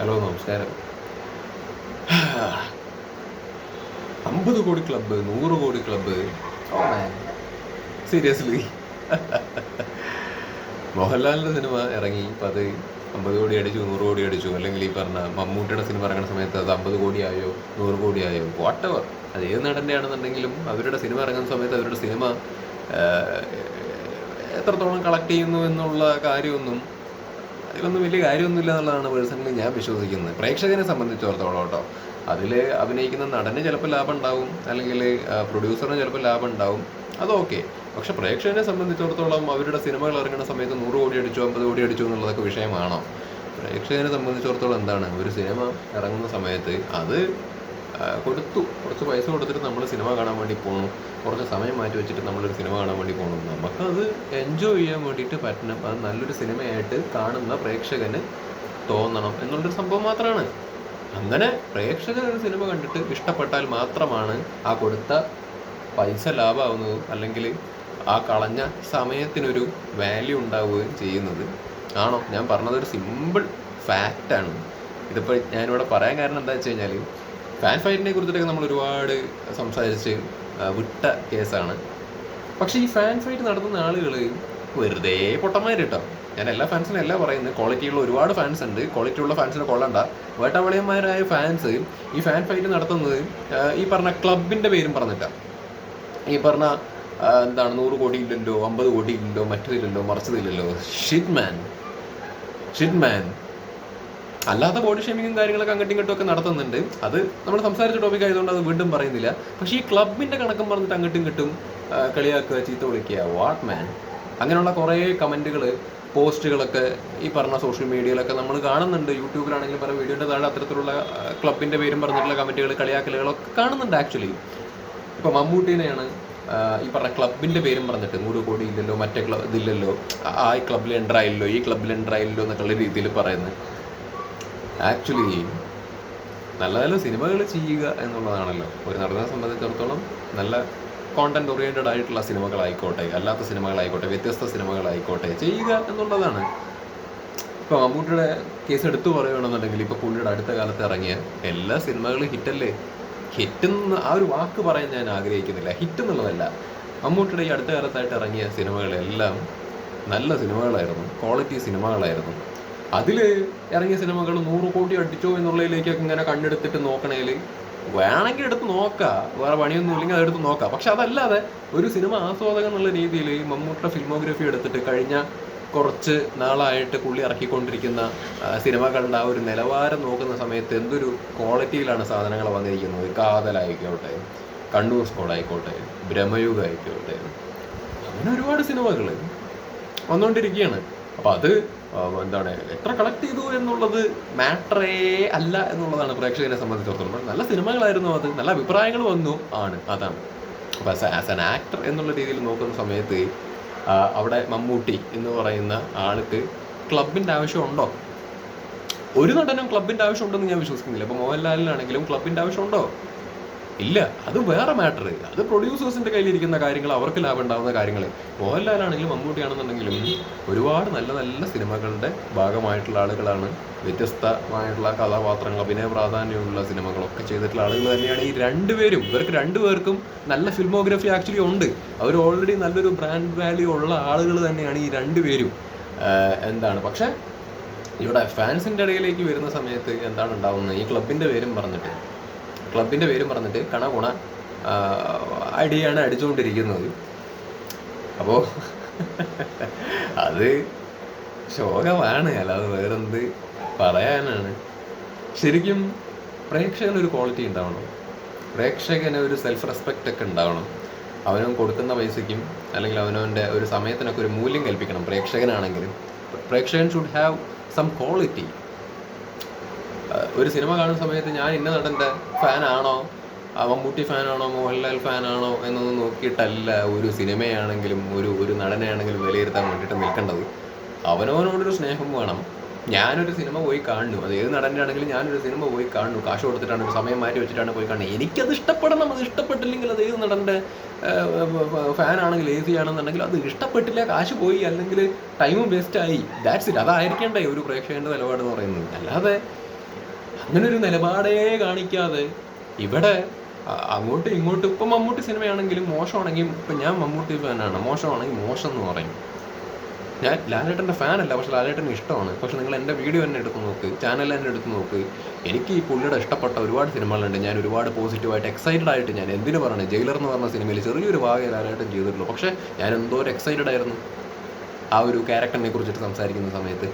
Hello നമസ്കാരം. അമ്പത് കോടി ക്ലബ്ബ് നൂറ് കോടി ക്ലബ്ബ്. സീരിയസ്ലി മോഹൻലാലിന്റെ സിനിമ ഇറങ്ങി ഇപ്പം അത് അമ്പത് കോടി അടിച്ചു നൂറ് കോടി അടിച്ചു. അല്ലെങ്കിൽ ഈ പറഞ്ഞ മമ്മൂട്ടിയുടെ സിനിമ ഇറങ്ങുന്ന സമയത്ത് അത് അമ്പത് ആയോ നൂറ് കോടിയായോ വാട്ട് എവർ അത് ഏത് നടന്റെ ആണെന്നുണ്ടെങ്കിലും അവരുടെ സിനിമ ഇറങ്ങുന്ന സമയത്ത് അവരുടെ സിനിമ എത്രത്തോളം കളക്ട് ചെയ്യുന്നു എന്നുള്ള കാര്യമൊന്നും അതിലൊന്നും വലിയ കാര്യമൊന്നുമില്ല എന്നുള്ളതാണ് പേഴ്സണലി ഞാൻ വിശ്വസിക്കുന്നത്. പ്രേക്ഷകനെ സംബന്ധിച്ചിടത്തോളം കേട്ടോ. അതിൽ അഭിനയിക്കുന്ന നടന് ചിലപ്പോൾ ലാഭം ഉണ്ടാവും അല്ലെങ്കിൽ പ്രൊഡ്യൂസറിന് ചിലപ്പോൾ ലാഭം ഉണ്ടാവും. അതൊക്കെ പക്ഷെ പ്രേക്ഷകനെ സംബന്ധിച്ചിടത്തോളം അവരുടെ സിനിമകൾ ഇറങ്ങുന്ന സമയത്ത് നൂറ് കോടി അടിച്ചു അമ്പത് കോടി അടിച്ചു എന്നുള്ളതൊക്കെ വിഷയമാണോ? പ്രേക്ഷകനെ സംബന്ധിച്ചിടത്തോളം എന്താണ്? ഒരു സിനിമ ഇറങ്ങുന്ന സമയത്ത് അത് കൊടുത്തു. കുറച്ച് പൈസ കൊടുത്തിട്ട് നമ്മൾ സിനിമ കാണാൻ വേണ്ടി പോകണം കുറച്ച് സമയം മാറ്റി വെച്ചിട്ട് നമ്മളൊരു സിനിമ കാണാൻ വേണ്ടി പോകണം നമുക്കത് എൻജോയ് ചെയ്യാൻ വേണ്ടിയിട്ട് പറ്റണം. അത് നല്ലൊരു സിനിമയായിട്ട് കാണുന്ന പ്രേക്ഷകന് തോന്നണം എന്നുള്ളൊരു സംഭവം മാത്രമാണ് അങ്ങനെ പ്രേക്ഷകർ ഒരു സിനിമ കണ്ടിട്ട് ഇഷ്ടപ്പെട്ടാൽ മാത്രമാണ് ആ കൊടുത്ത പൈസ ലാഭമാവുന്നത് അല്ലെങ്കിൽ ആ കളഞ്ഞ സമയത്തിനൊരു വാല്യൂ ഉണ്ടാവുകയും ചെയ്യുന്നത്. ആണോ? ഞാൻ പറഞ്ഞത് ഒരു സിമ്പിൾ ഫാക്റ്റാണ് ഇതിപ്പോൾ ഞാനിവിടെ പറയാൻ കാരണം എന്താ വെച്ച് കഴിഞ്ഞാൽ ഫാൻ ഫൈറ്റിനെ കുറിച്ചിട്ടൊക്കെ നമ്മൾ ഒരുപാട് സംസാരിച്ച് വിട്ട കേസാണ്. പക്ഷേ ഈ ഫാൻ ഫൈറ്റ് നടത്തുന്ന ആളുകൾ വെറുതെ പൊട്ടന്മാർ കേട്ടോ ഞാൻ എല്ലാ ഫാൻസിനും അല്ല പറയുന്നത്. ക്വാളിറ്റിയുള്ള ഒരുപാട് ഫാൻസ് ഉണ്ട്. ക്വാളിറ്റി ഉള്ള ഫാൻസിനെ കൊള്ളണ്ട. വേട്ടവളിയന്മാരായ ഫാൻസ് ഈ ഫാൻ ഫൈറ്റ് നടത്തുന്നത് ഈ പറഞ്ഞ ക്ലബിന്റെ പേരും പറഞ്ഞിട്ടാണ് ഈ പറഞ്ഞ എന്താണ് നൂറ് കോടി ഇല്ലല്ലോ അമ്പത് കോടി ഇല്ലല്ലോ മറ്റതില്ലല്ലോ മറിച്ചതില്ലല്ലോ. ഷിറ്റ് മാൻ ഷിറ്റ് മാൻ അല്ലാത്ത ബോഡി ഷേമിങ്ങും കാര്യങ്ങളൊക്കെ അങ്ങോട്ടും ഇങ്ങോട്ടും ഒക്കെ നടത്തുന്നുണ്ട്. അത് നമ്മൾ സംസാരിച്ച ടോപ്പിക് ആയതുകൊണ്ട് അത് വീണ്ടും പറയുന്നില്ല. പക്ഷേ ഈ ക്ലബിന്റെ കണക്കം പറഞ്ഞിട്ട് അങ്ങോട്ടും ഇങ്ങോട്ടും കളിയാക്കുക ചീത്ത വിളിക്കുക വാട്ട് മാൻ അങ്ങനെയുള്ള കുറേ കമന്റുകൾ പോസ്റ്റുകളൊക്കെ ഈ പറഞ്ഞ സോഷ്യൽ മീഡിയയിലൊക്കെ നമ്മൾ കാണുന്നുണ്ട്. യൂട്യൂബിലാണെങ്കിലും പല വീഡിയോന്റെ താഴെ അത്തരത്തിലുള്ള ക്ലബിന്റെ പേരും പറഞ്ഞിട്ടുള്ള കമന്റുകൾ കളിയാക്കലുകളൊക്കെ കാണുന്നുണ്ട് ആക്ച്വലി ഇപ്പം മമ്മൂട്ടീനെയാണ് ഈ പറഞ്ഞ ക്ലബിന്റെ പേരും പറഞ്ഞിട്ട് നൂറ് കോടി ഇല്ലല്ലോ മറ്റേ ക്ലബ് ഇതില്ലല്ലോ ആ- ആ ക്ലബിൽ എന്റർ ആയില്ലോ ഈ ക്ലബിൽ എന്റർ ആയില്ലോ എന്നൊക്കെയുള്ള രീതിയിൽ പറയുന്നത്. ആക്ച്വലി നല്ല നല്ല സിനിമകൾ ചെയ്യുക എന്നുള്ളതാണല്ലോ. ഒരു നടനെ സംബന്ധിച്ചിടത്തോളം നല്ല കോണ്ടന്റ് ഓറിയന്റഡ് ആയിട്ടുള്ള സിനിമകളായിക്കോട്ടെ അല്ലാത്ത സിനിമകളായിക്കോട്ടെ വ്യത്യസ്ത സിനിമകളായിക്കോട്ടെ ചെയ്യുക എന്നുള്ളതാണ്. ഇപ്പോൾ മമ്മൂട്ടിയുടെ കേസ് എടുത്തു പറയുകയാണെന്നുണ്ടെങ്കിൽ ഇപ്പോൾ പുള്ളിയുടെ അടുത്ത കാലത്ത് ഇറങ്ങിയ എല്ലാ സിനിമകളും ഹിറ്റല്ലേ? ഹിറ്റെന്ന് ആ ഒരു വാക്ക് പറയാൻ ഞാൻ ആഗ്രഹിക്കുന്നില്ല. ഹിറ്റ് എന്നുള്ളതല്ല. മമ്മൂട്ടിയുടെ ഈ അടുത്ത കാലത്തായിട്ട് ഇറങ്ങിയ സിനിമകളെല്ലാം നല്ല സിനിമകളായിരുന്നു. ക്വാളിറ്റി സിനിമകളായിരുന്നു. അതിൽ ഇറങ്ങിയ സിനിമകൾ നൂറ് കോടി അടിച്ചോ എന്നുള്ളതിലേക്കൊക്കെ ഇങ്ങനെ കണ്ണെടുത്തിട്ട് നോക്കണേൽ വേണമെങ്കിൽ എടുത്ത് നോക്കാം. വേറെ പണിയൊന്നും ഇല്ലെങ്കിൽ അതെടുത്ത് നോക്കാം. പക്ഷെ അതല്ലാതെ ഒരു സിനിമ ആസ്വാദകൻ എന്നുള്ള രീതിയിൽ മമ്മൂട്ടിയുടെ ഫിൽമോഗ്രഫി എടുത്തിട്ട് കഴിഞ്ഞ കുറച്ച് നാളായിട്ട് പുള്ളി ഇറക്കിക്കൊണ്ടിരിക്കുന്ന സിനിമകളുടെ ആ ഒരു നിലവാരം നോക്കുന്ന സമയത്ത് എന്തൊരു ക്വാളിറ്റിയിലാണ് സാധനങ്ങൾ വന്നിരിക്കുന്നത്? കാതലായിക്കോട്ടെ കണ്ണൂർ സ്കോഡ് ആയിക്കോട്ടെ ബ്രഹ്മയുഗ ആയിക്കോട്ടെ. അങ്ങനെ ഒരുപാട് സിനിമകൾ വന്നുകൊണ്ടിരിക്കുകയാണ് അപ്പോൾ അത് എന്താണ് എത്ര കളക്ട് ചെയ്തു എന്നുള്ളത് മാറ്ററേ അല്ല എന്നുള്ളതാണ് പ്രേക്ഷകരെ സംബന്ധിച്ചിടത്തോളം. നല്ല സിനിമകളായിരുന്നു അത് നല്ല അഭിപ്രായങ്ങൾ വന്നു ആണ് അതാണ്. അപ്പോൾ ആസ് ആൻ ആക്ടർ എന്നുള്ള രീതിയിൽ നോക്കുന്ന സമയത്ത് അവിടെ മമ്മൂട്ടി എന്ന് പറയുന്ന ആൾക്ക് ക്ലബിന്റെ ആവശ്യമുണ്ടോ? ഒരു നടനും ക്ലബിന്റെ ആവശ്യമുണ്ടെന്ന് ഞാൻ വിശ്വസിക്കുന്നില്ല. ഇപ്പോൾ മോഹൻലാലിനാണെങ്കിലും ക്ലബിന്റെ ആവശ്യമുണ്ടോ? ഇല്ല അത് വേറെ മാറ്റർ അത് പ്രൊഡ്യൂസേഴ്സിന്റെ കയ്യിലിരിക്കുന്ന കാര്യങ്ങൾ അവർക്ക് ലാഭം ഉണ്ടാകുന്ന കാര്യങ്ങൾ. മോഹൻലാലാണെങ്കിലും മമ്മൂട്ടിയാണെന്നുണ്ടെങ്കിലും ഒരുപാട് നല്ല നല്ല സിനിമകളുടെ ഭാഗമായിട്ടുള്ള ആളുകളാണ്. വ്യത്യസ്തമായിട്ടുള്ള കഥാപാത്രങ്ങൾ അഭിനയ പ്രാധാന്യമുള്ള സിനിമകളൊക്കെ ചെയ്തിട്ടുള്ള ആളുകൾ തന്നെയാണ് ഈ രണ്ടുപേരും ഇവർക്ക് രണ്ടുപേർക്കും നല്ല ഫിൽമോഗ്രഫി ആക്ച്വലി ഉണ്ട്. അവർ ഓൾറെഡി നല്ലൊരു ബ്രാൻഡ് വാല്യൂ ഉള്ള ആളുകൾ തന്നെയാണ് ഈ രണ്ടുപേരും എന്താണ്? പക്ഷേ ഇവിടെ ഫാൻസിന്റെ ഇടയിലേക്ക് വരുന്ന സമയത്ത് എന്താണ് ഉണ്ടാവുന്നത്? ഈ ക്ലബിന്റെ പേരും പറഞ്ഞിട്ട്. ക്ലബിന്റെ പേരും പറഞ്ഞിട്ട് കണ കുണ അടിയാണ് അടിച്ചുകൊണ്ടിരിക്കുന്നത്. അപ്പോൾ അത് ശോകമാണ്. അല്ലാതെ വേറെന്ത് പറയാനാണ്. ശരിക്കും പ്രേക്ഷകന് ഒരു ക്വാളിറ്റി ഉണ്ടാവണം. പ്രേക്ഷകന് ഒരു സെൽഫ് റെസ്പെക്റ്റ് ഒക്കെ ഉണ്ടാവണം. അവനവൻ കൊടുക്കുന്ന പൈസയ്ക്കും അല്ലെങ്കിൽ അവനവന്റെ ഒരു സമയത്തിനൊക്കെ ഒരു മൂല്യം കൽപ്പിക്കണം പ്രേക്ഷകനാണെങ്കിലും. പ്രേക്ഷകൻ ഷുഡ് ഹാവ് സം ക്വാളിറ്റി ഒരു സിനിമ കാണുന്ന സമയത്ത് ഞാൻ ഇന്ന നടന്റെ ഫാനാണോ? മമ്മൂട്ടി ഫാനാണോ? മോഹൻലാൽ ഫാനാണോ? എന്നൊന്നും നോക്കിയിട്ടല്ല ഒരു സിനിമയാണെങ്കിലും ഒരു ഒരു നടനെയാണെങ്കിലും വിലയിരുത്താൻ വേണ്ടിയിട്ട് നിൽക്കേണ്ടത്. അവനവനോടൊരു സ്നേഹം വേണം. ഞാനൊരു സിനിമ പോയി കാണുന്നു. അത് ഏത് നടന്റെ ആണെങ്കിലും ഞാനൊരു സിനിമ പോയി കാണുന്നു. കാശ് കൊടുത്തിട്ടാണ് സമയം മാറ്റി വെച്ചിട്ടാണ് പോയി കാണുന്നത്. എനിക്കത് ഇഷ്ടപ്പെടണം. അത് ഇഷ്ടപ്പെട്ടില്ലെങ്കിൽ അത് ഏത് നടന്റെ ഫാനാണെങ്കിൽ ഏത് ആണെന്നുണ്ടെങ്കിൽ അത് ഇഷ്ടപ്പെട്ടില്ല. കാശ് പോയി അല്ലെങ്കിൽ ടൈം വേസ്റ്റ് ആയി ദാറ്റ്സ് ഇറ്റ് അതായിരിക്കേണ്ടേ ഒരു പ്രേക്ഷകന്റെ നിലപാട് എന്ന് പറയുന്നത്. അല്ലാതെ അങ്ങനെ ഒരു നിലപാടേ കാണിക്കാതെ ഇവിടെ അങ്ങോട്ടും ഇങ്ങോട്ടും ഇപ്പം മമ്മൂട്ടി സിനിമയാണെങ്കിലും മോശമാണെങ്കിൽ ഇപ്പം ഞാൻ മമ്മൂട്ടി ഫാനാണ്. മോശമാണെങ്കിൽ മോശം എന്ന് പറയും. ഞാൻ ലാലേട്ടന്റെ ഫാനല്ല പക്ഷെ ലാലേട്ടൻ ഇഷ്ടമാണ്. പക്ഷെ നിങ്ങൾ എന്റെ വീഡിയോ തന്നെ എടുത്ത് നോക്ക് ചാനൽ തന്നെ എടുത്ത് നോക്ക്. എനിക്ക് ഈ പുള്ളിയുടെ ഇഷ്ടപ്പെട്ട ഒരുപാട് സിനിമകളുണ്ട്. ഞാൻ ഒരുപാട് പോസിറ്റീവായിട്ട് എക്സൈറ്റഡ് ആയിട്ട് ഞാൻ എന്തിനു പറഞ്ഞു ജയിലർ എന്ന് പറഞ്ഞ സിനിമയിൽ ചെറിയൊരു ഭാഗം ലാലേട്ടൻ ചെയ്തിട്ടുള്ളൂ. പക്ഷേ ഞാൻ എന്തോ ഒരു എക്സൈറ്റഡ് ആയിരുന്നു ആ ഒരു ക്യാരക്ടറിനെ കുറിച്ചിട്ട് സംസാരിക്കുന്ന സമയത്ത്.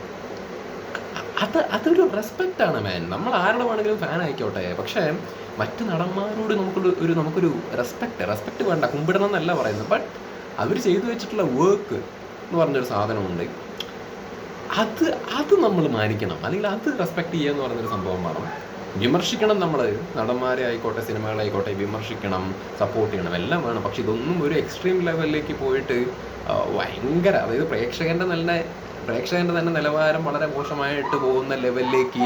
അത് അതൊരു റെസ്പെക്റ്റ് ആണ് മാൻ നമ്മൾ ആരുടെ വേണമെങ്കിലും ഫാൻ ആയിക്കോട്ടെ. പക്ഷേ മറ്റ് നടന്മാരോട് നമുക്കൊരു ഒരു നമുക്കൊരു റെസ്പെക്റ്റ് റെസ്പെക്റ്റ് വേണ്ട. കുമ്പിടണം എന്നല്ല പറയുന്നത്. ബട്ട് അവർ ചെയ്തു വെച്ചിട്ടുള്ള വർക്ക് എന്ന് പറഞ്ഞൊരു സാധനമുണ്ട്. അത് അത് നമ്മൾ മാനിക്കണം. അല്ലെങ്കിൽ അത് റെസ്പെക്ട് ചെയ്യുക എന്ന് പറഞ്ഞൊരു സംഭവം വേണം. വിമർശിക്കണം നമ്മൾ നടന്മാരെ ആയിക്കോട്ടെ സിനിമകളായിക്കോട്ടെ വിമർശിക്കണം സപ്പോർട്ട് ചെയ്യണം. എല്ലാം വേണം. പക്ഷെ ഇതൊന്നും ഒരു എക്സ്ട്രീം ലെവലിലേക്ക് പോയിട്ട് ഭയങ്കര അതായത് പ്രേക്ഷകന്റെ നല്ല പ്രേക്ഷകന്റെ തന്നെ നിലവാരം വളരെ മോശമായിട്ട് പോകുന്ന ലെവലിലേക്ക്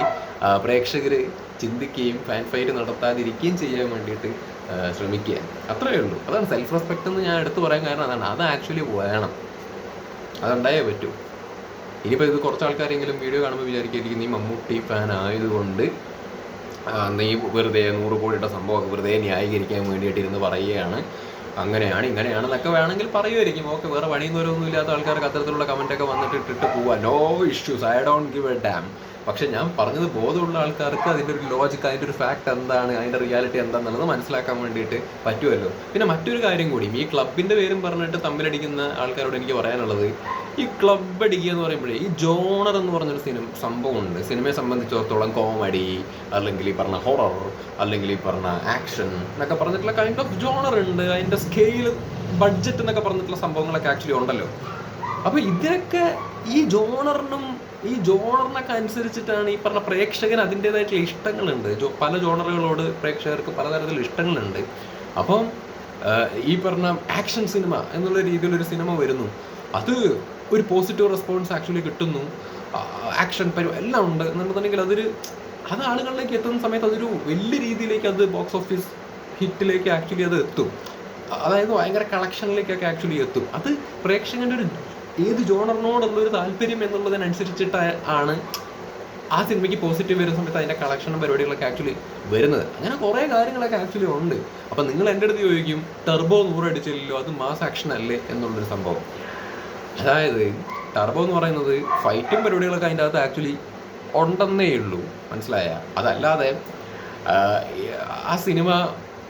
പ്രേക്ഷകർ ചിന്തിക്കുകയും ഫാൻ ഫൈറ്റ് നടത്താതിരിക്കുകയും ചെയ്യാൻ വേണ്ടിയിട്ട് ശ്രമിക്കുക അത്രയേ ഉള്ളൂ. അതാണ് സെൽഫ് റെസ്പെക്ട് എന്ന് ഞാൻ എടുത്തു പറയാൻ കാരണം അതാണ്. അത് ആക്ച്വലി വേണം. അതുണ്ടായേ പറ്റൂ. ഇനിയിപ്പോൾ ഇത് കുറച്ച് ആൾക്കാരെങ്കിലും വീഡിയോ കാണുമ്പോൾ വിചാരിക്കായിരിക്കും നീ മമ്മൂട്ടി ഫാൻ ആയതുകൊണ്ട് നീ വെറുതെ നൂറ് കോടിയുടെ സംഭവമൊക്കെ വെറുതെ ന്യായീകരിക്കാൻ വേണ്ടിയിട്ട് ഇരുന്ന് പറയുകയാണ്. അങ്ങനെയാണ് ഇങ്ങനെയാണെന്നൊക്കെ വേണമെങ്കിൽ പറയുമായിരിക്കും. ഓക്കെ വേറെ പണിയൊന്നും ഇല്ലാത്ത ആൾക്കാർക്ക് അത്തരത്തിലുള്ള കമന്റൊക്കെ വന്നിട്ട് ഇട്ടിട്ട് പോവാ. No issues I don't give a damn പക്ഷെ ഞാൻ പറഞ്ഞത് ബോധമുള്ള ആൾക്കാർക്ക് അതിന്റെ ഒരു ലോജിക് അതിന്റെ ഒരു ഫാക്ട് എന്താണ് അതിന്റെ റിയാലിറ്റി എന്താണെന്നുള്ളത് മനസ്സിലാക്കാൻ വേണ്ടിയിട്ട് പറ്റുമല്ലോ. പിന്നെ മറ്റൊരു കാര്യം കൂടി ഈ ക്ലബിന്റെ പേരും പറഞ്ഞിട്ട് തമ്മിലടിക്കുന്ന ആൾക്കാരോട് എനിക്ക് പറയാനുള്ളത് ഈ ക്ലബ് അടിക്കുക എന്ന് പറയുമ്പോഴേ ഈ ജോണർ എന്ന് പറഞ്ഞൊരു സിനിമ സംഭവമുണ്ട്. സിനിമയെ സംബന്ധിച്ചിടത്തോളം കോമഡി അല്ലെങ്കിൽ ഈ പറഞ്ഞ ഹൊറർ അല്ലെങ്കിൽ ഈ പറഞ്ഞ ആക്ഷൻ എന്നൊക്കെ പറഞ്ഞിട്ടുള്ള കൈൻഡ് ഓഫ് ജോണർ ഉണ്ട്. അതിന്റെ സ്കെയിൽ ബഡ്ജറ്റ് എന്നൊക്കെ പറഞ്ഞിട്ടുള്ള സംഭവങ്ങളൊക്കെ ആക്ച്വലി ഉണ്ടല്ലോ. അപ്പൊ ഇതിനൊക്കെ ഈ ജോണറിനും ഈ ജോണറിനൊക്കെ അനുസരിച്ചിട്ടാണ് ഈ പറഞ്ഞ പ്രേക്ഷകൻ അതിന്റെതായിട്ടുള്ള ഇഷ്ടങ്ങളുണ്ട്. പല ജോണറുകളോട് പ്രേക്ഷകർക്ക് പലതരത്തിലുള്ള ഇഷ്ടങ്ങളുണ്ട്. അപ്പം ഈ പറഞ്ഞ ആക്ഷൻ സിനിമ എന്നുള്ള രീതിയിലൊരു സിനിമ വരുന്നു. അത് ഒരു പോസിറ്റീവ് റെസ്പോൺസ് ആക്ച്വലി കിട്ടുന്നു. ആക്ഷൻ പരി എല്ലാം ഉണ്ട് എന്നുണ്ടെന്നുണ്ടെങ്കിൽ അതൊരു അത് ആളുകളിലേക്ക് എത്തുന്ന സമയത്ത് അതൊരു വലിയ രീതിയിലേക്ക് അത് ബോക്സ് ഓഫീസ് ഹിറ്റിലേക്ക് ആക്ച്വലി അത് എത്തും. അതായത് ഭയങ്കര കളക്ഷനിലേക്കൊക്കെ ആക്ച്വലി എത്തും. അത് പ്രേക്ഷകന്റെ ഒരു ഏത് ജോണറിനോടുള്ള ഒരു താല്പര്യം എന്നുള്ളതിനനുസരിച്ചിട്ട് ആണ് ആ സിനിമയ്ക്ക് പോസിറ്റീവ് വരുന്ന സമയത്ത് അതിന്റെ കളക്ഷനും പരിപാടികളൊക്കെ ആക്ച്വലി വരുന്നത്. അങ്ങനെ കുറേ കാര്യങ്ങളൊക്കെ ആക്ച്വലി ഉണ്ട്. അപ്പം നിങ്ങൾ എന്റെ അടുത്ത് ചോദിക്കും ടെർബോ നൂറടിച്ചില്ലല്ലോ അത് മാസ് ആക്ഷൻ അല്ലേ? എന്നുള്ളൊരു സംഭവം. അതായത് ടർബോ എന്ന് പറയുന്നത് ഫൈറ്റും പരിപാടികളൊക്കെ അതിന്റെ അകത്ത് ആക്ച്വലി ഉണ്ടെന്നേ ഉള്ളൂ. മനസ്സിലായ? അതല്ലാതെ ആ സിനിമ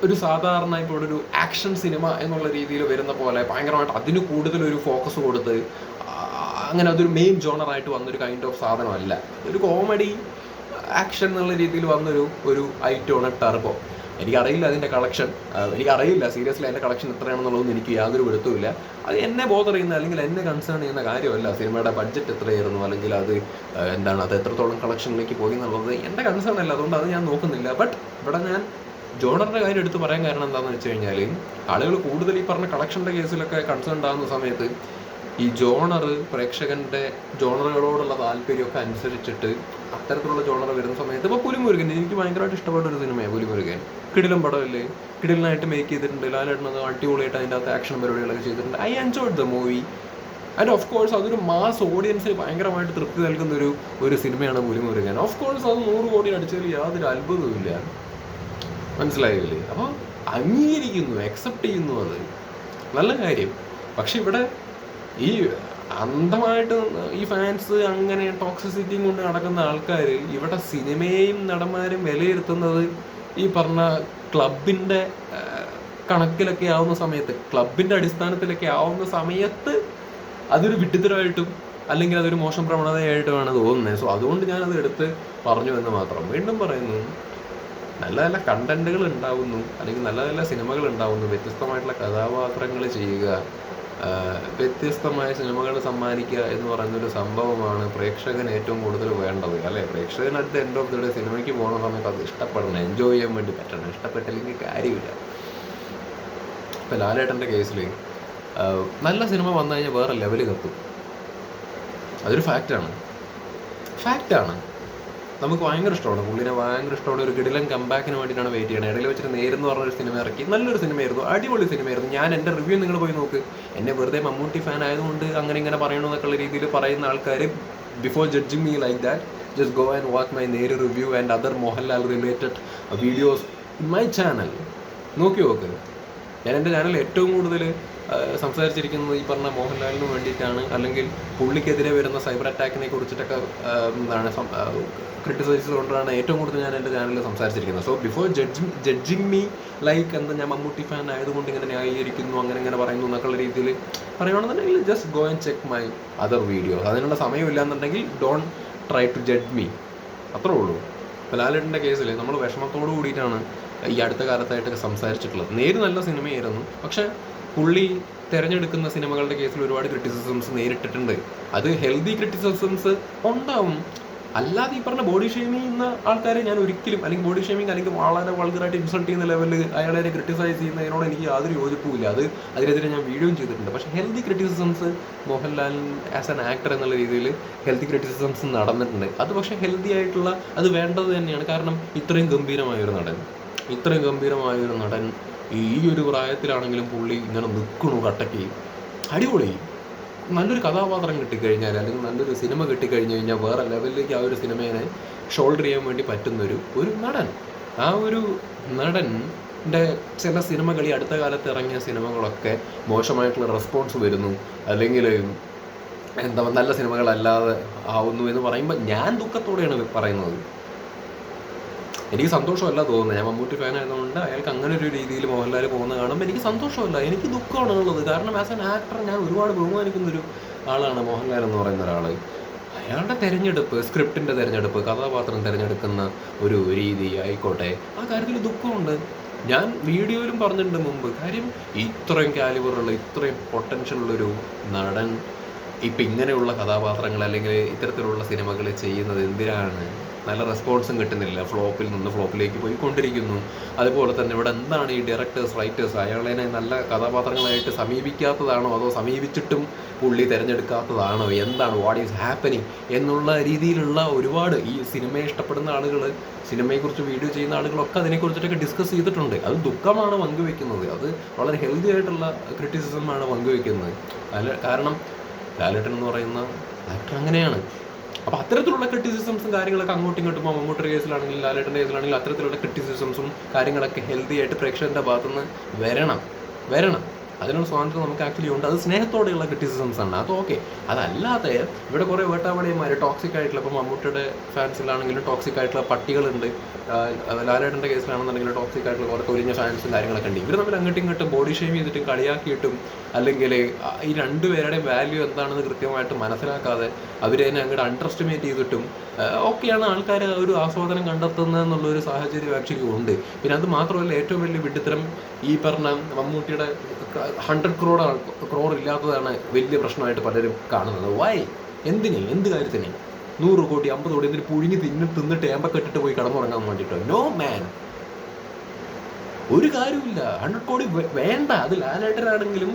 ഒരു സാധാരണ ഇപ്പോൾ ഒരു ആക്ഷൻ സിനിമ എന്നുള്ള രീതിയിൽ വരുന്ന പോലെ ഭയങ്കരമായിട്ട് അതിന് കൂടുതൽ ഒരു ഫോക്കസ് കൊടുത്ത് അങ്ങനെ അതൊരു മെയിൻ ജോണറായിട്ട് വന്നൊരു കൈൻഡ് ഓഫ് സാധനമല്ല. ഒരു കോമഡി ആക്ഷൻ എന്നുള്ള രീതിയിൽ വന്നൊരു ഒരു ഐറ്റമാണ് ടർബോ എനിക്കറിയില്ല അതിന്റെ കളക്ഷൻ എനിക്കറിയില്ല. സീരിയസ്ലി അതിന്റെ കളക്ഷൻ എത്രയാണെന്നുള്ളതൊന്നും എനിക്ക് യാതൊരു പിടുത്തവുമില്ല. അത് എന്നെ ബോധർ അല്ലെങ്കിൽ എന്നെ കൺസേൺ ചെയ്യുന്ന കാര്യമല്ല. സിനിമയുടെ ബഡ്ജറ്റ് എത്രയായിരുന്നു അല്ലെങ്കിൽ അത് എന്താണ് അത് എത്രത്തോളം കളക്ഷനിലേക്ക് പോയി എന്നുള്ളത് എന്റെ കൺസേൺ അല്ല. അതുകൊണ്ട് അത് ഞാൻ നോക്കുന്നില്ല. ബട്ട് ഇവിടെ ഞാൻ ജോണറിന്റെ കാര്യം എടുത്ത് പറയാൻ കാരണം എന്താണെന്ന് വെച്ച് കഴിഞ്ഞാൽ ആളുകൾ കൂടുതൽ ഈ പറഞ്ഞ കളക്ഷന്റെ കേസിലൊക്കെ കൺസേൺ ഉണ്ടാകുന്ന സമയത്ത് ഈ ജോണർ പ്രേക്ഷകന്റെ ജോണറുകളോടുള്ള താല്പര്യമൊക്കെ അനുസരിച്ചിട്ട് അത്തരത്തിലുള്ള ജോണർ വരുന്ന സമയത്ത് ഇപ്പോൾ പുലിമുരുകൻ എനിക്ക് ഭയങ്കരമായിട്ട് ഇഷ്ടപ്പെട്ട ഒരു സിനിമയാണ് പുലിമുരുകൻ. കിടിലം പടമല്ലേ? കിടിലനായിട്ട് മേക്ക് ചെയ്തിട്ടുണ്ട്. ലാലേട്ടൻ അടിപൊളിയായിട്ട് അതിന്റെ അകത്ത് ആക്ഷൻ പരിപാടികളൊക്കെ ചെയ്തിട്ടുണ്ട്. I enjoyed the movie and of course അതൊരു മാസ് ഓഡിയൻസിന് ഭയങ്കരമായിട്ട് തൃപ്തി നൽകുന്ന ഒരു ഒരു സിനിമയാണ് പുലിമുരുകൻ. ഓഫ് കോഴ്സ് അത് നൂറ് കോടി അടിച്ചതിൽ യാതൊരു അത്ഭുതവുമില്ല. മനസ്സിലായില്ലേ? അപ്പോൾ അംഗീകരിക്കുന്നു അക്സെപ്റ്റ് ചെയ്യുന്നു അത്. നല്ല കാര്യം. പക്ഷെ ഇവിടെ ഈ അന്ധമായിട്ട് ഈ ഫാൻസ് അങ്ങനെ ടോക്സിസിറ്റിയും കൊണ്ട് നടക്കുന്ന ആൾക്കാർ ഇവിടെ സിനിമയും നടന്മാരും വിലയിരുത്തുന്നത് ഈ പറഞ്ഞ ക്ലബിന്റെ കണക്കിലൊക്കെ ആവുന്ന സമയത്ത് ക്ലബിന്റെ അടിസ്ഥാനത്തിലൊക്കെ ആവുന്ന സമയത്ത് അതൊരു വിഡിത്തരമായിട്ടും അല്ലെങ്കിൽ അതൊരു മോശം പ്രവണതയായിട്ടുമാണ് തോന്നുന്നത്. സോ അതുകൊണ്ട് ഞാനത് എടുത്ത് പറഞ്ഞു എന്ന് മാത്രം. വീണ്ടും പറയുന്നു നല്ല നല്ല കണ്ടന്റുകൾ ഉണ്ടാവുന്നു അല്ലെങ്കിൽ നല്ല നല്ല സിനിമകൾ ഉണ്ടാവുന്നു. വ്യത്യസ്തമായിട്ടുള്ള കഥാപാത്രങ്ങൾ ചെയ്യുക വ്യത്യസ്തമായ സിനിമകൾ സമ്മാനിക്കുക എന്ന് പറയുന്ന ഒരു സംഭവമാണ് പ്രേക്ഷകന് ഏറ്റവും കൂടുതൽ വേണ്ടത് അല്ലേ? പ്രേക്ഷകൻ അടുത്ത് എൻഡ് ഓഫ് ദി സിനിമയ്ക്ക് പോകുന്ന സമയത്ത് അത് ഇഷ്ടപ്പെടണം എൻജോയ് ചെയ്യാൻ വേണ്ടി പറ്റണം. ഇഷ്ടപ്പെട്ടില്ലെങ്കിൽ കാര്യമില്ല. ഇപ്പം ലാലേട്ടന്റെ കേസിൽ നല്ല സിനിമ വന്നു കഴിഞ്ഞാൽ വേറെ ലെവൽ കത്തും അതൊരു ഫാക്റ്റാണ് ഫാക്റ്റാണ് നമുക്ക് ഭയങ്കര ഇഷ്ടമാണ്. പുള്ളിനെ ഭയങ്കര ഇഷ്ടമാണ്. ഒരു കിടിലൻ കമ്പാക്കിന് വേണ്ടിയിട്ടാണ് വെയിറ്റ് ചെയ്യണത് ഇടയിൽ വെച്ചിട്ട് നേരെന്ന് പറഞ്ഞൊരു സിനിമ ഇറക്കി. നല്ലൊരു സിനിമയായിരുന്നു അടിപൊളി സിനിമയായിരുന്നു ഞാൻ എന്റെ റിവ്യൂ നിങ്ങൾ പോയി നോക്ക്. എന്നെ വെറുതെ മമ്മൂട്ടി ഫാൻ ആയതുകൊണ്ട് അങ്ങനെ ഇങ്ങനെ പറയണമെന്നൊക്കെയുള്ള രീതിയിൽ പറയുന്ന ആൾക്കാർ before judging me like that just go and watch my Neru review and other Mohanlal related videos in my channel നോക്കി നോക്ക്. ഞാൻ എന്റെ ചാനൽ ഏറ്റവും കൂടുതൽ സംസാരിച്ചിരിക്കുന്നത് ഈ പറഞ്ഞ മോഹൻലാലിന് വേണ്ടിയിട്ടാണ്. അല്ലെങ്കിൽ പുള്ളിക്കെതിരെ വരുന്ന സൈബർ അറ്റാക്കിനെ കുറിച്ചിട്ടൊക്കെ എന്താണ് ക്രിട്ടിസൈസ് കൊണ്ടാണ് ഏറ്റവും കൂടുതൽ ഞാൻ എന്റെ ചാനലിൽ സംസാരിച്ചിരിക്കുന്നത്. So before judging judging me like എന്താ ഞാൻ മമ്മൂട്ടി ഫാൻ ആയതുകൊണ്ട് ഇങ്ങനെ ന്യായീകരിക്കുന്നു അങ്ങനെ ഇങ്ങനെ പറയുന്നു എന്നൊക്കെയുള്ള രീതിയിൽ പറയുകയാണെന്നുണ്ടെങ്കിൽ just go and check my other video അതിനുള്ള സമയമില്ല എന്നുണ്ടെങ്കിൽ don't try to judge me അത്രേ ഉള്ളൂ. ലാലേട്ടന്റെ കേസിൽ നമ്മൾ വിഷമത്തോടു കൂടിയിട്ടാണ് ഈ അടുത്ത കാലത്തായിട്ടൊക്കെ സംസാരിച്ചിട്ടുള്ളത്. നേര് നല്ല സിനിമയായിരുന്നു പക്ഷേ പുള്ളി തിരഞ്ഞെടുക്കുന്ന സിനിമകളുടെ കേസിൽ ഒരുപാട് ക്രിറ്റിസിസംസ് നേരിട്ടിട്ടുണ്ട്. അത് ഹെൽത്തി ക്രിറ്റിസിസംസ് ഉണ്ടാവും. അല്ലാതെ ഈ പറഞ്ഞ ബോഡി ഷെയ്മിങ് ചെയ്യുന്ന ആൾക്കാരെ ഞാൻ ഒരിക്കലും അല്ലെങ്കിൽ ബോഡി ഷെയ്മിങ് അല്ലെങ്കിൽ വളരെ വൾഗറായിട്ട് ഇൻസൾട്ട് ചെയ്യുന്ന ലെവലിൽ അയാളെ ക്രിറ്റിസൈസ് ചെയ്യുന്നതിനോട് എനിക്ക് യാതൊരു യോജിപ്പുമില്ല. അത് അതിനെതിരെ ഞാൻ വീഡിയോയും ചെയ്തിട്ടുണ്ട്. പക്ഷേ healthy criticisms Mohanlal as an actor എന്നുള്ള രീതിയിൽ ഹെൽത്തി ക്രിറ്റിസിസംസ് നടന്നിട്ടുണ്ട്. അത് പക്ഷേ ഹെൽത്തി ആയിട്ടുള്ള അത് വേണ്ടത് തന്നെയാണ്. കാരണം ഇത്രയും ഗംഭീരമായ ഒരു നടൻ. ഇത്രയും ഗംഭീരമായ ഒരു നടൻ ഈ ഒരു പ്രായത്തിലാണെങ്കിലും പുള്ളി ഇങ്ങനെ നിൽക്കണു കട്ടയ്ക്ക് അടിപൊളി. നല്ലൊരു കഥാപാത്രം കിട്ടിക്കഴിഞ്ഞാൽ അല്ലെങ്കിൽ നല്ലൊരു സിനിമ കിട്ടിക്കഴിഞ്ഞ് കഴിഞ്ഞാൽ വേറെ ലെവലിലേക്ക് ആ ഒരു സിനിമയെ ഷോൾഡർ ചെയ്യാൻ വേണ്ടി പറ്റുന്നൊരു ഒരു നടൻ. ആ ഒരു നടന്റെ ചില സിനിമകൾ ഈ അടുത്ത കാലത്ത് ഇറങ്ങിയ സിനിമകളൊക്കെ മോശമായിട്ടുള്ള റെസ്പോൺസ് വരുന്നു. അല്ലെങ്കിൽ എന്താ നല്ല സിനിമകളല്ലാതെ ആവുന്നു എന്ന് പറയുമ്പോൾ ഞാൻ ദുഃഖത്തോടെയാണ് പറയുന്നത്. എനിക്ക് സന്തോഷമല്ല തോന്നുന്നത്. ഞാൻ മമ്മൂട്ടി ഫാൻ ആയതുകൊണ്ട് അയാൾക്ക് അങ്ങനെ ഒരു രീതിയിൽ മോഹൻലാൽ പോകുന്ന കാണുമ്പോൾ എനിക്ക് സന്തോഷമല്ല. എനിക്ക് ദുഃഖമാണ് ഉള്ളത് കാരണം ആസ് ആൻ ആക്ടർ ഞാൻ ഒരുപാട് ബഹുമാനിക്കുന്ന ഒരു ആളാണ് മോഹൻലാൽ എന്ന് പറയുന്ന ഒരാൾ അയാളുടെ തിരഞ്ഞെടുപ്പ് സ്ക്രിപ്റ്റിന്റെ തിരഞ്ഞെടുപ്പ് കഥാപാത്രം തിരഞ്ഞെടുക്കുന്ന ഒരു രീതി ആയിക്കോട്ടെ ആ കാര്യത്തിൽ ദുഃഖമുണ്ട്. ഞാൻ വീഡിയോയിലും പറഞ്ഞിട്ടുണ്ട് മുമ്പ് കാര്യം ഇത്രയും കാലിബറുള്ള ഇത്രയും പൊട്ടൻഷ്യലുള്ളൊരു നടൻ ഇപ്പം ഇങ്ങനെയുള്ള കഥാപാത്രങ്ങൾ അല്ലെങ്കിൽ ഇത്തരത്തിലുള്ള സിനിമകൾ ചെയ്യുന്നത് എന്തിനാണ്? നല്ല റെസ്പോൺസും കിട്ടുന്നില്ല. ഫ്ലോപ്പിൽ നിന്ന് ഫ്ലോപ്പിലേക്ക് പോയിക്കൊണ്ടിരിക്കുന്നു. അതുപോലെ തന്നെ ഇവിടെ എന്താണ് ഈ ഡയറക്ടേഴ്സ് റൈറ്റേഴ്സ് അയാളെ നല്ല കഥാപാത്രങ്ങളായിട്ട് സമീപിക്കാത്തതാണോ? അതോ സമീപിച്ചിട്ടും പുള്ളി തിരഞ്ഞെടുക്കാത്തതാണോ? എന്താണ്? വാട്ട് ഈസ് ഹാപ്പനിങ് എന്നുള്ള രീതിയിലുള്ള ഒരുപാട് ഈ സിനിമയെ ഇഷ്ടപ്പെടുന്ന ആളുകൾ സിനിമയെക്കുറിച്ച് വീഡിയോ ചെയ്യുന്ന ആളുകളൊക്കെ അതിനെക്കുറിച്ചിട്ടൊക്കെ ഡിസ്കസ് ചെയ്തിട്ടുണ്ട്. അത് ദുഃഖമാണ് പങ്കുവെക്കുന്നത്. അത് വളരെ ഹെൽത്തി ആയിട്ടുള്ള ക്രിറ്റിസിസമാണ് പങ്കുവെക്കുന്നത്. അല്ല കാരണം ലാലേട്ടൻ എന്ന് പറയുന്ന ആക്ടർ അങ്ങനെയാണ്. അപ്പോൾ അത്തരത്തിലുള്ള ക്രിറ്റിസിസംസും കാര്യങ്ങളൊക്കെ അങ്ങോട്ടും ഇങ്ങോട്ടും മമ്മൂട്ടിയുടെ കേസിലാണെങ്കിലും ലാലേട്ടന്റെ കേസിലാണെങ്കിലും അത്തരത്തിലുള്ള ക്രിറ്റിസിസംസും കാര്യങ്ങളൊക്കെ ഹെൽത്തി ആയിട്ട് പ്രേക്ഷകരുടെ ഭാഗത്തുനിന്ന് വരണം. വരണം. അതിനുള്ള സ്വാതന്ത്ര്യം നമുക്ക് ആക്ച്വലി ഉണ്ട്. അത് സ്നേഹത്തോടെയുള്ള ക്രിറ്റിസിസംസ് ആണ്. അത് ഓക്കെ അതല്ലാതെ ഇവിടെ കുറേ വേട്ടാവടിയന്മാർ ടോക്സിക് ആയിട്ടുള്ള ഇപ്പോൾ മമ്മൂട്ടിയുടെ ഫാൻസിലാണെങ്കിലും ടോക്സിക് ആയിട്ടുള്ള പട്ടികളുണ്ട്. ലാലേട്ടന്റെ കേസിലാണെന്നുണ്ടെങ്കിൽ ടോക്സിക് ആയിട്ടുള്ള കുറേ തൊലിഞ്ഞ ഫാൻസും കാര്യങ്ങളൊക്കെ ഉണ്ട്. ഇവർ തമ്മിൽ അങ്ങോട്ടും ഇങ്ങോട്ടും ബോഡി ഷെയിം ചെയ്തിട്ടും കളിയാക്കിയിട്ടും അല്ലെങ്കിൽ ഈ രണ്ടുപേരുടെയും വാല്യൂ എന്താണെന്ന് കൃത്യമായിട്ട് മനസ്സിലാക്കാതെ അവരെ അങ്ങോട്ട് അണ്ടർ എസ്റ്റിമേറ്റ് ചെയ്തിട്ടും ഒക്കെയാണ് ആൾക്കാർ ഒരു ആസ്വാദനം കണ്ടെത്തുന്നത് എന്നുള്ള ഒരു സാഹചര്യം ആക്ച്വലി ഉണ്ട്. പിന്നെ അത് മാത്രമല്ല ഏറ്റവും വലിയ വിഡിത്തരം ഈ പറഞ്ഞ മമ്മൂട്ടിയുടെ ഹൺഡ്രഡ് ക്രോഡ് ക്രോർ ഇല്ലാത്തതാണ് വലിയ പ്രശ്നമായിട്ട് പലരും കാണുന്നത്. വൈ എന്തിനെ? എന്ത് കാര്യത്തിന്? നൂറ് കോടി അമ്പത് കോടി എന്തിന് പുഴുങ്ങി തിന്ന് തിന്നിട്ട് ഏമ്പക്കെട്ടിട്ട് പോയി കടന്നുറങ്ങാൻ വേണ്ടിയിട്ടോ നോ മാൻ ഒരു കാര്യമില്ല ഹൺഡ്രഡ് കോടി വേണ്ട. അത് ലാലേട്ടനാണെങ്കിലും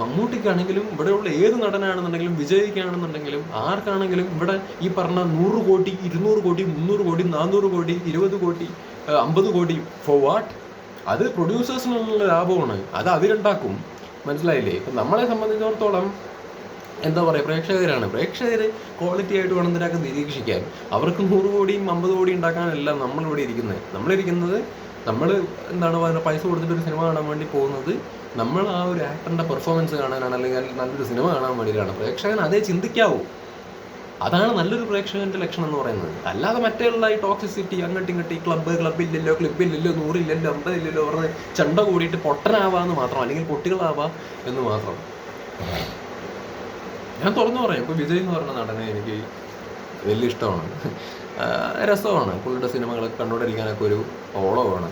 മമ്മൂട്ടിക്കാണെങ്കിലും ഇവിടെയുള്ള ഏത് നടനാണെന്നുണ്ടെങ്കിലും വിജയിക്കാണെന്നുണ്ടെങ്കിലും ആർക്കാണെങ്കിലും ഇവിടെ ഈ പറഞ്ഞ നൂറ് കോടി ഇരുന്നൂറ് കോടി മുന്നൂറ് കോടി നാനൂറ് കോടി ഇരുപത് കോടി അമ്പത് കോടി ഫോർ വാട്ട് അത് പ്രൊഡ്യൂസേഴ്സിനുള്ള ലാഭമാണ്. അത് അവരുണ്ടാക്കും. മനസ്സിലായില്ലേ? ഇപ്പം നമ്മളെ സംബന്ധിച്ചിടത്തോളം എന്താ പറയുക പ്രേക്ഷകരാണ്. പ്രേക്ഷകർ ക്വാളിറ്റി ആയിട്ട് വേണം ഇതിനൊക്കെ നിരീക്ഷിക്കാൻ. അവർക്ക് നൂറ് കോടിയും അമ്പത് കോടിയും ഉണ്ടാക്കാനല്ല നമ്മളിവിടെ ഇരിക്കുന്നത്. നമ്മളിരിക്കുന്നത് നമ്മൾ എന്താണ് പറയുക പൈസ കൊടുത്തിട്ട് ഒരു സിനിമ കാണാൻ വേണ്ടി പോകുന്നത് നമ്മൾ ആ ഒരു ആക്ടറിന്റെ പെർഫോമൻസ് കാണാനാണ് അല്ലെങ്കിൽ നല്ലൊരു സിനിമ കാണാൻ വേണ്ടിയിട്ടാണ്. പ്രേക്ഷകൻ അതേ ചിന്തിക്കാവൂ. അതാണ് നല്ലൊരു പ്രേക്ഷകന്റെ ലക്ഷണം എന്ന് പറയുന്നത്. അല്ലാതെ മറ്റുള്ള ഈ ടോക്സിസിറ്റി അങ്ങോട്ടും ഇങ്ങോട്ടും ഈ ക്ലബ്ബ് ക്ലബ്ബില്ലല്ലോ ക്ലബ്ബില്ലല്ലോ നൂറില്ലല്ലോ അമ്പതില്ലല്ലോ പറഞ്ഞ് ചണ്ട കൂടിയിട്ട് പൊട്ടനാവാന്ന് മാത്രം അല്ലെങ്കിൽ പൊട്ടികളാവാ എന്ന് മാത്രം. ഞാൻ തുറന്നു പറയാം. ഇപ്പോൾ വിജയ് എന്ന് പറഞ്ഞ നടനെ എനിക്ക് വലിയ ഇഷ്ടമാണ്. രസമാണ്. പുള്ളിയുടെ സിനിമകളൊക്കെ കണ്ടുകൊണ്ടിരിക്കാനൊക്കെ ഒരു ഓളമാണ്.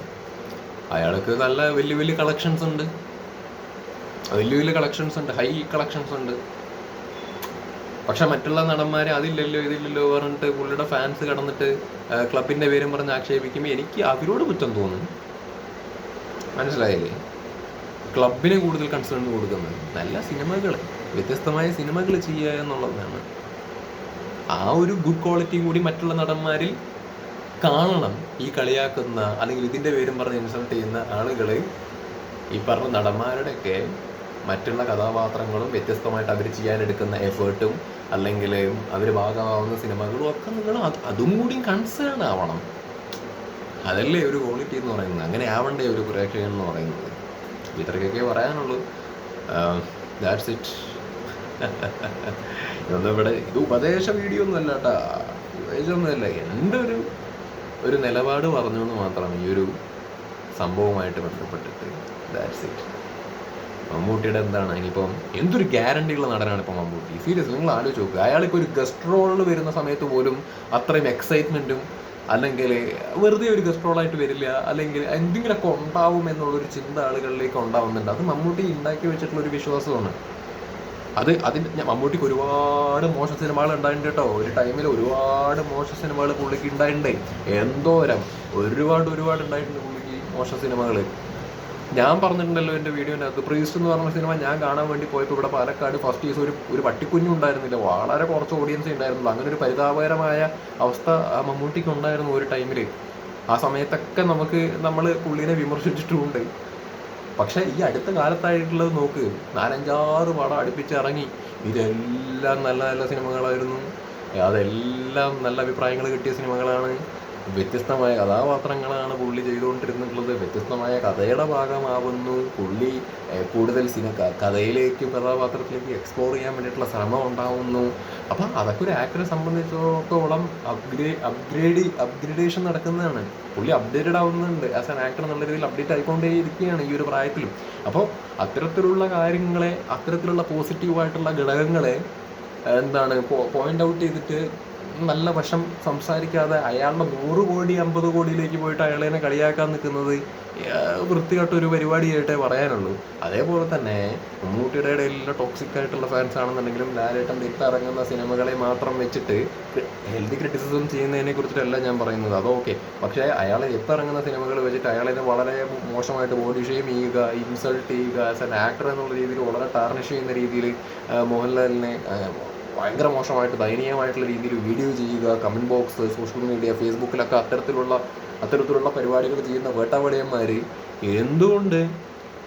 അയാൾക്ക് നല്ല വലിയ വലിയ കളക്ഷൻസ് ഉണ്ട്. വലിയ വലിയ കളക്ഷൻസ് ഉണ്ട്. ഹൈ കളക്ഷൻസ് ഉണ്ട്. പക്ഷെ മറ്റുള്ള നടന്മാരെ അതില്ലല്ലോ ഇതില്ലല്ലോ പറഞ്ഞിട്ട് പുള്ളിയുടെ ഫാൻസ് കടന്നിട്ട് ക്ലബിന്റെ പേരും പറഞ്ഞ് ആക്ഷേപിക്കുമ്പോൾ എനിക്ക് അവരോട് കുറ്റം തോന്നുന്നു. മനസ്സിലായില്ലേ? ക്ലബിന് കൂടുതൽ കൺസേൺ കൊടുക്കുന്നത് നല്ല സിനിമകൾ വ്യത്യസ്തമായ സിനിമകൾ ചെയ്യുക എന്നുള്ളതാണ്. ആ ഒരു ഗുഡ് ക്വാളിറ്റിയും കൂടി മറ്റുള്ള നടന്മാരിൽ കാണണം ഈ കളിയാക്കുന്ന അല്ലെങ്കിൽ ഇതിന്റെ പേരും പറഞ്ഞ് ഇൻസൾട്ട് ചെയ്യുന്ന ആളുകൾ ഈ പറഞ്ഞ നടന്മാരുടെയൊക്കെ മറ്റുള്ള കഥാപാത്രങ്ങളും വ്യത്യസ്തമായിട്ട് അവർ ചെയ്യാനെടുക്കുന്ന എഫേർട്ടും അല്ലെങ്കിൽ അവർ ഭാഗമാവുന്ന സിനിമകളും ഒക്കെ നിങ്ങൾ അതും കൂടി കൺസേൺ ആവണം. അതല്ലേ ഒരു ക്വാളിറ്റി എന്ന് പറയുന്നത്. അങ്ങനെ ആവണ്ടേ ഒരു പ്രേക്ഷകൻ എന്ന് പറയുന്നത്. ഇത്രയ്ക്കൊക്കെ പറയാനുള്ളൂ. ദാറ്റ്സ് ഇറ്റ് ഇതൊന്നും ഇവിടെ ഇത് ഉപദേശ വീഡിയോ ഒന്നും അല്ല കേട്ടാ ഉപദേശമൊന്നുമല്ല എന്റെ ഒരു ഒരു നിലപാട് പറഞ്ഞു എന്ന് മാത്രമാണ് ഈ ഒരു സംഭവമായിട്ട് ബന്ധപ്പെട്ടിട്ട്. ദാറ്റ്സ് ഇറ്റ് മമ്മൂട്ടിയുടെ എന്താണ്? ഇനിയിപ്പം എന്തൊരു ഗ്യാരണ്ടി ഉള്ള നടനാണ് ഇപ്പം മമ്മൂട്ടി? സീരിയസ് നിങ്ങൾ ആലോചിച്ച് നോക്കുക അയാളിപ്പോൾ ഒരു ഗസ്റ്റ് റോളിൽ വരുന്ന സമയത്ത് പോലും അത്രയും എക്സൈറ്റ്മെന്റും അല്ലെങ്കിൽ വെറുതെ ഒരു ഗസ്റ്റ് റോളായിട്ട് വരില്ല അല്ലെങ്കിൽ എന്തെങ്കിലുമൊക്കെ ഉണ്ടാവും എന്നുള്ളൊരു ചിന്ത ആളുകളിലേക്ക് ഉണ്ടാവുന്നുണ്ട്. അത് മമ്മൂട്ടി ഉണ്ടാക്കി വെച്ചിട്ടുള്ള ഒരു വിശ്വാസമാണ്. അത് അതിന് ഞാൻ മമ്മൂട്ടിക്ക് ഒരുപാട് മോശം സിനിമകൾ ഉണ്ടായിട്ടുണ്ട് കേട്ടോ. ഒരു ടൈമിൽ ഒരുപാട് മോശം സിനിമകൾ പുള്ളിക്ക് ഉണ്ടായിട്ടുണ്ട്. എന്തോരം ഒരുപാട് ഒരുപാട് ഉണ്ടായിട്ടുണ്ട് പുള്ളിക്ക് മോശം സിനിമകൾ ഞാൻ പറഞ്ഞിട്ടുണ്ടല്ലോ എന്റെ വീഡിയോനകത്ത്. പ്രീസ്റ്റ് എന്ന് പറഞ്ഞ സിനിമ ഞാൻ കാണാൻ വേണ്ടി പോയപ്പോൾ ഇവിടെ പാലക്കാട് ഫസ്റ്റ് ദിവസം ഒരു ഒരു പട്ടിക്കുഞ്ഞു ഉണ്ടായിരുന്നില്ല. വളരെ കുറച്ച് ഓഡിയൻസ് ഉണ്ടായിരുന്നുള്ളൂ. അങ്ങനെ ഒരു പരിതാപകരമായ അവസ്ഥ മമ്മൂട്ടിക്ക് ഉണ്ടായിരുന്നു ഒരു ടൈമിൽ ആ സമയത്തൊക്കെ നമുക്ക് നമ്മൾ പുള്ളിനെ വിമർശിച്ചിട്ടുമുണ്ട്. പക്ഷേ ഈ അടുത്ത കാലത്തായിട്ടുള്ളത് നോക്ക്. നാലഞ്ചാറ് പടം അടുപ്പിച്ചിറങ്ങി. ഇതെല്ലാം നല്ല നല്ല സിനിമകളായിരുന്നു. അതെല്ലാം നല്ല അഭിപ്രായങ്ങൾ കിട്ടിയ സിനിമകളാണ്. വ്യത്യസ്തമായ കഥാപാത്രങ്ങളാണ് പുള്ളി ചെയ്തുകൊണ്ടിരുന്നിട്ടുള്ളത്. വ്യത്യസ്തമായ കഥയുടെ ഭാഗമാവുന്നു. പുള്ളി കൂടുതൽ സിനിമ കഥയിലേക്കും കഥാപാത്രത്തിലേക്ക് എക്സ്പ്ലോർ ചെയ്യാൻ വേണ്ടിയിട്ടുള്ള ശ്രമം ഉണ്ടാവുന്നു. അപ്പം അതൊക്കെ ഒരു ആക്ടറെ സംബന്ധിച്ചിടത്തോളം അപ്ഗ്രേ അപ്ഗ്രേഡ് അപ്ഗ്രേഡേഷൻ നടക്കുന്നതാണ്. പുള്ളി അപ്ഡേറ്റഡ് ആവുന്നുണ്ട്. ആസ് ആൻ ആക്ടർ എന്നുള്ള രീതിയിൽ അപ്ഡേറ്റ് ആയിക്കൊണ്ടേ ഇരിക്കുകയാണ് ഈ ഒരു പ്രായത്തിലും. അപ്പോൾ അത്തരത്തിലുള്ള കാര്യങ്ങളെ അത്തരത്തിലുള്ള പോസിറ്റീവായിട്ടുള്ള ഘടകങ്ങളെ എന്താണ് പോയിന്റ് ഔട്ട് ചെയ്തിട്ട് നല്ല വശം സംസാരിക്കാതെ അയാളുടെ നൂറ് കോടി അമ്പത് കോടിയിലേക്ക് പോയിട്ട് അയാളെ കളിയാക്കാൻ നിൽക്കുന്നത് വൃത്തികെട്ട ഒരു പരിപാടിയായിട്ടേ പറയാനുള്ളൂ. അതേപോലെ തന്നെ മമ്മൂട്ടിയുടെ ഇടയിലുള്ള ടോക്സിക് ആയിട്ടുള്ള ഫാൻസ് ആണെന്നുണ്ടെങ്കിലും ലാലേട്ടൻ ഇറങ്ങുന്ന സിനിമകളെ മാത്രം വെച്ചിട്ട് ഹെൽത്തി ക്രിറ്റിസിസം ചെയ്യുന്നതിനെ കുറിച്ചിട്ടല്ല ഞാൻ പറയുന്നത്. അത് ഓക്കെ പക്ഷേ അയാൾ ഇറങ്ങുന്ന സിനിമകൾ വെച്ചിട്ട് അയാളെ വളരെ മോശമായിട്ട് ബോഡി ഷെയിം ചെയ്യുക ഇൻസൾട്ട് ചെയ്യുക ആസ് ആൻ ആക്ടർ എന്നുള്ള രീതിയിൽ വളരെ ടാർണിഷ് ചെയ്യുന്ന രീതിയിൽ മോഹൻലാലിനെ ഭയങ്കര മോശമായിട്ട് ദയനീയമായിട്ടുള്ള രീതിയിൽ വീഡിയോ ചെയ്യുക കമന്റ് ബോക്സ് സോഷ്യൽ മീഡിയ ഫേസ്ബുക്കിലൊക്കെ അത്തരത്തിലുള്ള അത്തരത്തിലുള്ള പരിപാടികൾ ചെയ്യുന്ന വേട്ടാവളിയന്മാർ എന്തുകൊണ്ട്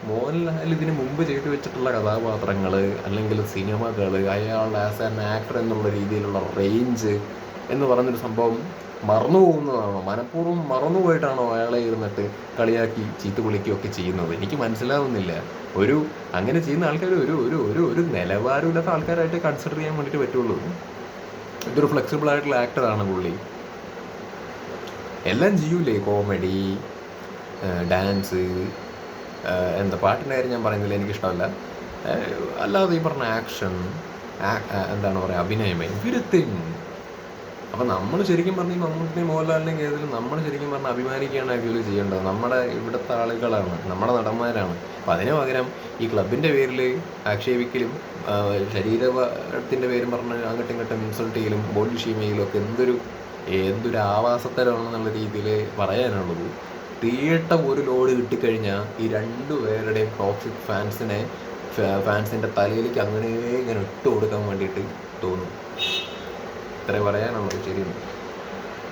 മോഹൻലാൽ ഇതിന് മുമ്പ് ചെയ്തു വെച്ചിട്ടുള്ള കഥാപാത്രങ്ങൾ അല്ലെങ്കിൽ സിനിമകൾ അയാളുടെ ആസ് ആൻ ആക്ടർ എന്നുള്ള രീതിയിലുള്ള റേഞ്ച് എന്ന് പറഞ്ഞൊരു സംഭവം മറന്നു പോകുന്നതാണോ? മനഃപൂർവം മറന്നുപോയിട്ടാണോ അയാളെ ഇരുന്നിട്ട് കളിയാക്കി ചീത്ത വിളിക്കുകയൊക്കെ ചെയ്യുന്നത്? എനിക്ക് മനസ്സിലാവുന്നില്ല. ഒരു അങ്ങനെ ചെയ്യുന്ന ആൾക്കാർ ഒരു ഒരു ഒരു ഒരു നിലവാരമില്ലാത്ത ആൾക്കാരായിട്ട് കൺസിഡർ ചെയ്യാൻ വേണ്ടിയിട്ട് പറ്റുള്ളൂ. ഇതൊരു ഫ്ലെക്സിബിൾ ആയിട്ടുള്ള ആക്ടറാണ് പുള്ളി. എല്ലാം ചെയ്യൂലേ? കോമഡി ഡാൻസ് എന്താ പാട്ടിന്റെ കാര്യം ഞാൻ പറയുന്നില്ല എനിക്കിഷ്ടമല്ല. അല്ലാതെ ഈ പറഞ്ഞ ആക്ഷൻ എന്താണ് പറയുക അഭിനയം എവരിത്തിങ് അപ്പം നമ്മൾ ശരിക്കും പറഞ്ഞ ഈ മമ്മൂട്ടിനെയും മോഹൻലാലിനെയും കേസിൽ നമ്മൾ ശരിക്കും പറഞ്ഞാൽ അഭിമാനിക്കുകയാണ് ആക്ച്വലി ചെയ്യേണ്ടത്. നമ്മുടെ ഇവിടുത്തെ ആളുകളാണ് നമ്മുടെ നടന്മാരാണ്. അപ്പം അതിന് പകരം ഈ ക്ലബിന്റെ പേരിൽ ആക്ഷേപിക്കലും ശരീരത്തിന്റെ പേരും പറഞ്ഞ് അങ്ങോട്ടും ഇങ്ങോട്ടും ഇൻസൾട്ട് ചെയ്യലും ബോഡി ഷീം ചെയ്യലും ഒക്കെ എന്തൊരു എന്തൊരു ആവാസത്തരമാണെന്നുള്ള രീതിയിൽ പറയാനുള്ളത്. തീട്ട ഒരു ലോഡ് കിട്ടിക്കഴിഞ്ഞാൽ ഈ രണ്ടു പേരുടെയും ടോക്സിക് ഫാൻസിനെ ഫാൻസിന്റെ തലയിലേക്ക് അങ്ങനെ ഇങ്ങനെ ഇട്ട് കൊടുക്കാൻ വേണ്ടിയിട്ട് തോന്നും. ഇത്രേ പറയാനുള്ളൂ ശരി